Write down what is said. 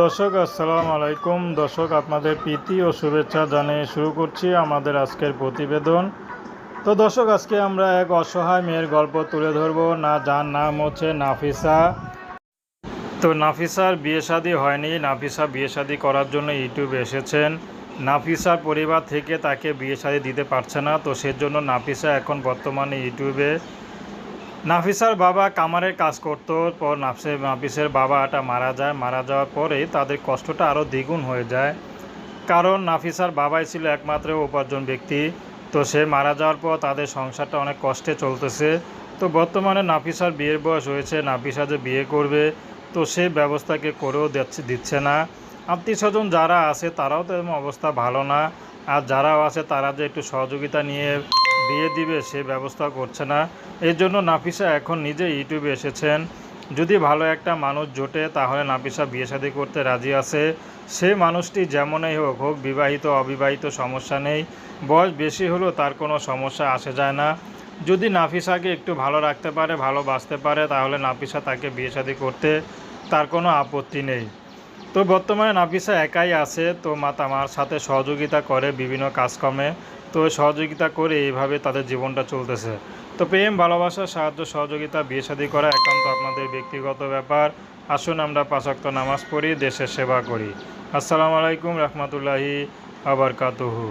দর্শক, আসসালামু আলাইকুম। দর্শক, আপনাদের প্রীতি ও শুভেচ্ছা জানিয়ে শুরু করছি আমাদের আজকের প্রতিবেদন। তো দর্শক, আজকে আমরা এক অসহায় মেয়ের গল্প তুলে ধরব। না, যার নাম হচ্ছে নাফিসা। তো নাফিসার বিয়ে শাদী হয়নি। নাফিসা বিয়ে শাদী করার জন্য ইউটিউবে এসেছেন। নাফিসার পরিবার থেকে তাকে বিয়ে শাদী দিতে পারছে না। তো সেজন্য নাফিসা এখন বর্তমানে ইউটিউবে নাফিসার বাবা কামারের কাজ করত, পর নাফসে, নাফিসের বাবাটা মারা যায়। মারা যাওয়ার পরে তাদের কষ্টটা আরও দ্বিগুণ হয়ে যায়। কারণ নাফিসার বাবাই ছিল একমাত্র উপার্জন ব্যক্তি। তো সে মারা যাওয়ার পর তাদের সংসারটা অনেক কষ্টে চলতেছে। তো বর্তমানে নাফিসার বিয়ের বয়স হয়েছে, নাফিসা যে বিয়ে করবে, তো সে ব্যবস্থাকে করেও দিচ্ছে না। আত্মীয় স্বজন যারা আছে তারাও তো এরকম অবস্থা ভালো না। আর যারাও আছে তারা যে একটু সহযোগিতা নিয়ে বিয়ে দিবে সে ব্যবস্থা করছে না। এর জন্য নাফিসা এখন নিজে ইউটিউবে এসেছেন। যদি ভালো একটা মানুষ জোটে, তাহলে নাফিসা বিয়ে শাদী করতে রাজি আছে। সে মানুষটি যেমনই হোক হোক বিবাহিত, অবিবাহিত, সমস্যা নেই। বয়স বেশি হলেও তার কোনো সমস্যা আসে যায় না। যদি নাফিসাকে একটু ভালো রাখতে পারে, ভালো বাঁচতে পারে, তাহলে নাফিসা তাকে বিয়ে শাদী করতে তার কোনো আপত্তি নেই। তো বর্তমানে নাফিসা একাই আছে, তো মাতামার সাথে সহযোগিতা করে বিভিন্ন কাজকর্মে। তো সহযোগিতা করে এইভাবে তাদের জীবনটা চলতেছে। তো প্রেম, ভালোবাসা, সাহায্য, সহযোগিতা, বিয়ে শাদী করা একান্ত আপনাদের ব্যক্তিগত ব্যাপার। আসুন আমরা পাশাক্ত নামাজ পড়ি, দেশের সেবা করি। আসসালামু আলাইকুম রহমতুল্লাহি আবরকাতুহু।